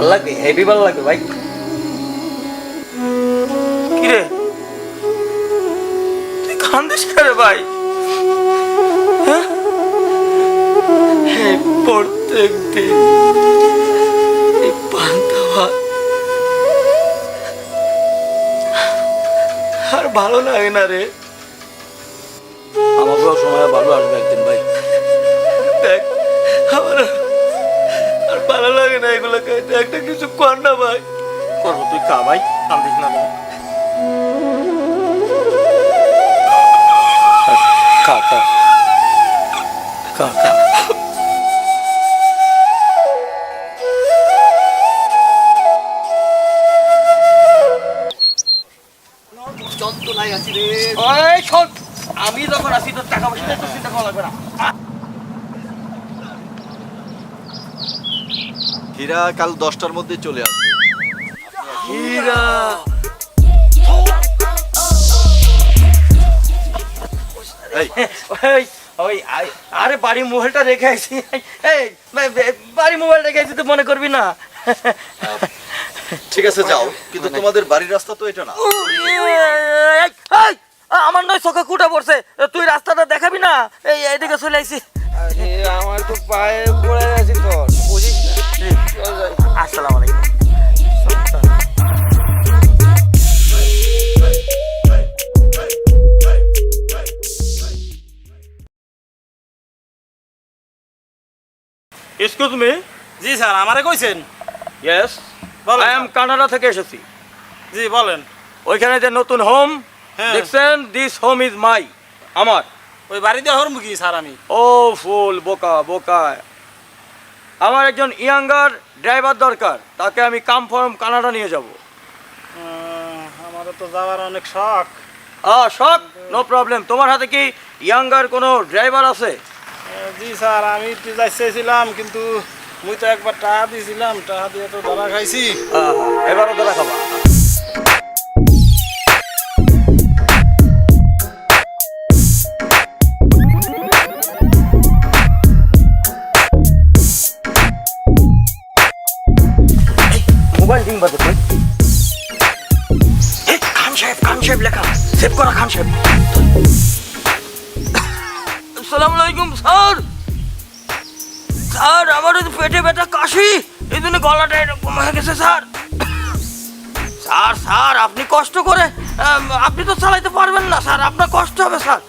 ভালো লাগবে হেভি ভালো লাগবে ভাই। কিরে? তুই কান্দিস করে ভাই? হ্যাঁ? প্রত্যেক দিন এই পান্তা ভাত আর ভালো লাগে না রে। আমাকেও সময় ভালো আসবে একদিন ভাই। দেখ ভালো লাগে না এগুলো খাইতে একটা কিছু কর না ভাই। করব তুই খা ভাই কান্দিস না ভাই খা আমি যখন আসি তোর টাকা পয়সা চিন্তা করা লাগবে না। হীরা কাল দশটার মধ্যে চলে আসবে। হীরা! এই। ওই ওই আরে বাড়ি মোবাইলটা রেখে এই বা- বাড়ি মোবাইল রেখে আইছি তো মনে করবি না। ঠিক আছে যাও। কিন্তু তোমাদের বাড়ির রাস্তা তো এটা না। আমার নয় চোখে কুটা পড়ছে। তুই রাস্তাটা দেখাবি না? এই এদিকে চলে আইছি। আরে আমার তো পায়ে পড়ে আসসালামু আলাইকুম। এক্সকিউজ মি জি স্যার আমারে কইছেন? ইয়েস বলেন, আই এম কানাডা থেকে এসেছি। জি বলেন। ওইখানে যে নতুন হোম হ্যাঁ। দেখছেন? দিস হোম ইজ মাই আমার। ওই বাড়িতে হরমু কি স্যার আমি। ও ফুল বোকা বোকা। আমার একজন ইয়াঙ্গার ড্রাইভার দরকার তাকে আমি কাম ফর্ম কানাডা নিয়ে যাব। আমার আমারও তো যাওয়ার অনেক শখ। হ্যাঁ শখ? নো প্রবলেম তোমার হাতে কি ইয়াঙ্গার কোনো ড্রাইভার আছে? জি স্যার আমি তো যাইছিলাম কিন্তু মুই তো একবার টাকা দিয়েছিলাম টাকা দিয়ে তো ধরা খাইছি। এবারও ধরা রাখাবা আসসালামু আলাইকুম, স্যার। স্যার, আমার ওই পেটে ব্যথা, কাশি, এই জন্য গলাটা এরকম হয়ে গেছে, স্যার। স্যার স্যার, আপনি কষ্ট করে আপনি তো চালাইতে পারবেন না, স্যার। আপনার কষ্ট হবে, স্যার।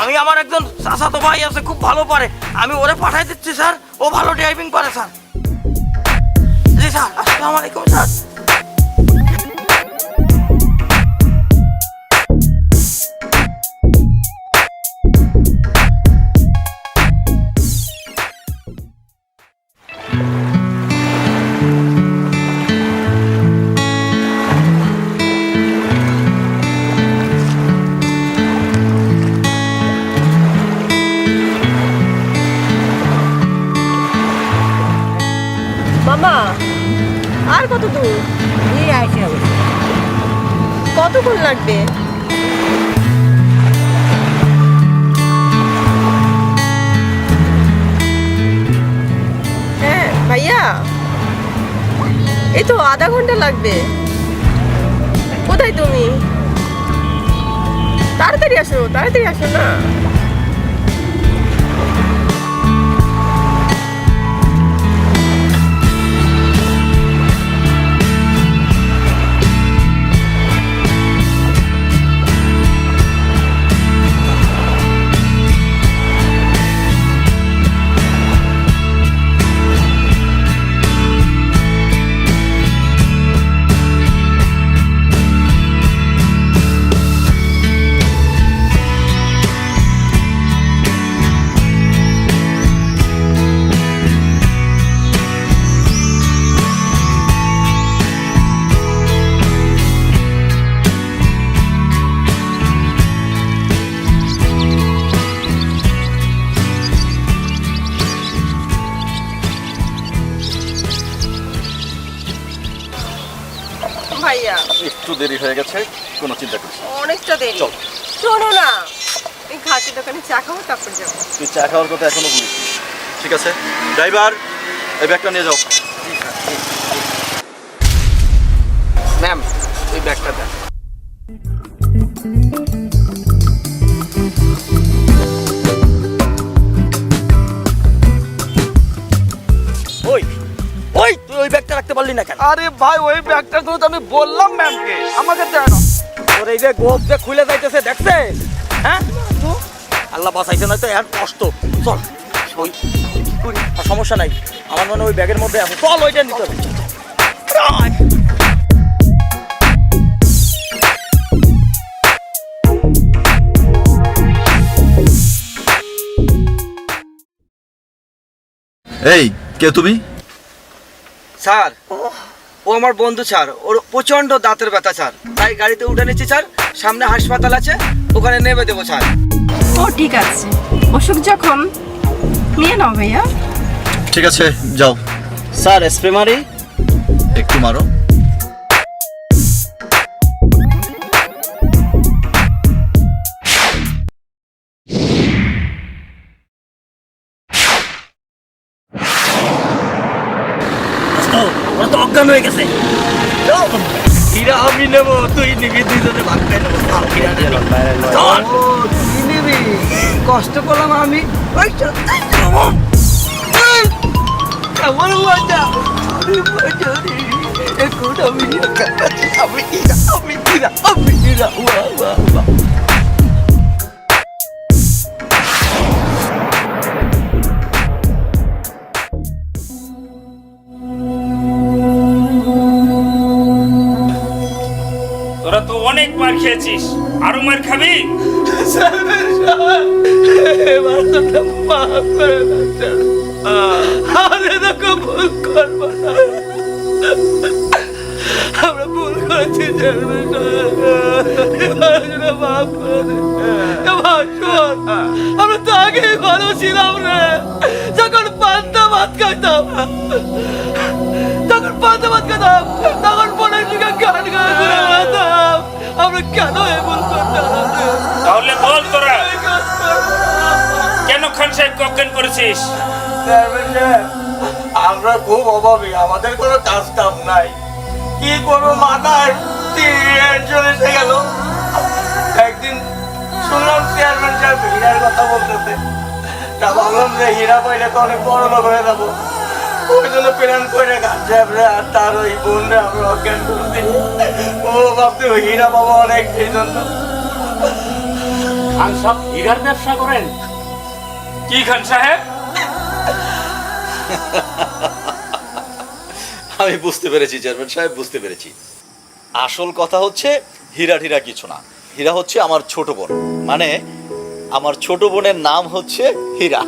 আমি আমার একজন চাচাতো ভাই আছে, খুব ভালো পারে। আমি ওরে পাঠাই দিচ্ছি, স্যার। ও ভালো ড্রাইভিং পারে, স্যার। জি, স্যার, আসসালামু আলাইকুম, স্যার। আর কত দূর? এই আসে কতক্ষণ লাগবে? হ্যাঁ ভাইয়া। এই তো আধা ঘণ্টা লাগবে। কোথায় তুমি? তাড়াতাড়ি আসো তাড়াতাড়ি আসো না। দেরি হয়ে গেছে কোনো চিন্তা করিস অনেকটা দেরি। চল। শোনো না এই ঘাটের দোকানে চা খাব তারপর যাব। তুই চা খাওয়ার কথা এখনও বলিস ঠিক আছে? ড্রাইভার এই ব্যাগটা নিয়ে যাও। ম্যাম এই ব্যাগটা দেন। ওই ওই তুই ওই ব্যাগটা রাখতে পারলি না কেন? আরে ভাই ওই ব্যাগটার কথা তো আমি বললাম ম্যামকে আমাকে দেন তোর এই যে গোপ যে খুলে যাইতেছে দেখছে? হ্যাঁ? আল্লাহ বাঁচাইছে না তো এর কষ্ট। চল ওই আর সমস্যা নাই। আমার মনে হয় ওই ব্যাগের মধ্যে আছে। চল ওইটা নিতে হবে। এই কে তুমি? স্যার। ও। আমার বন্ধু স্যার। ওর প্রচণ্ড দাঁতের ব্যথা স্যার। তাই গাড়িতে উঠে নিচ্ছি স্যার। সামনে হাসপাতাল আছে ওখানে নেমে দেবো স্যার। ও ঠিক আছে। অসুখ যখন নিয়ে নাও ভাইয়া। ঠিক আছে যাও। স্যার স্প্রে মারি। একটু মারো। ওরা হয়ে গেছে। হীরা আমি নেব। তুই নিবি দুইজনে ভাগ করে নেব। চল, নিবি। কষ্ট করলাম আমি। মজা। আমি মজা রে। এখন আমি হীরা, হীরা, খেয়েছিস? আরও মার খাবি। আমরা ভুল করেছি আমরা তো আগেই ভালো ছিলাম রে। যখন পান্তা ভাত খাইতাম, তখন পান্তা ভাত খাইতাম, তখন দিকে গান গান বেড়াতাম আমরা কেন এ ভুল করতাম রে? তাহলে বল তোরা। কেন খান সাহেব অজ্ঞান করেছিস? আমরা খুব অভাবী আমাদের কোনো কাজ কাম নাই। কি করব মাথায়? টেনশন এসে গেল। একদিন শুনলাম চেয়ারম্যান সাহেব হীরার কথা বলতেছে। তা ভাবলাম যে হীরা পাইলে তো অনেক বড় লোক হয়ে যাব। ওই জন্য প্ল্যান করে গাছ সাহেবরে আর তার ওই বোনরে আমরা অজ্ঞান করছি। ও ভাবতে হীরা বাবা অনেক জন্য। খান সাহেব হীরার ব্যবসা করেন? কি খান সাহেব? আমি বুঝতে পেরেছি চেয়ারম্যান সাহেব বুঝতে পেরেছি। আসল কথা হচ্ছে হীরা ঠিরা কিছু না। হীরা হচ্ছে আমার ছোট বোন। মানে আমার ছোট বোনের নাম হচ্ছে হীরা।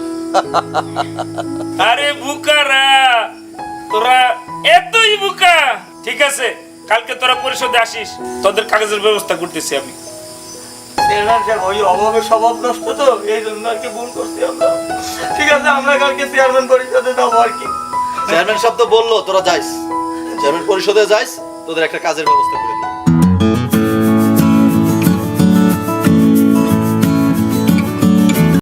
আরে বুকারা তোরা এতই বুকা। ঠিক আছে কালকে তোরা পরিষদে আসিস তোদের কাগজের ব্যবস্থা করতেছি আমি। ওই অভাবে স্বভাব নষ্ট তো এই জন্য আর কি ভুল করছি আমরা। ঠিক আছে আমরা কালকে চেয়ারম্যান পরিষদে যাব আর কি। চেয়ারম্যান সাহেব তো বলল তোরা যাইস। চেয়ারম্যান পরিষদে যাইস তোদের একটা কাজের ব্যবস্থা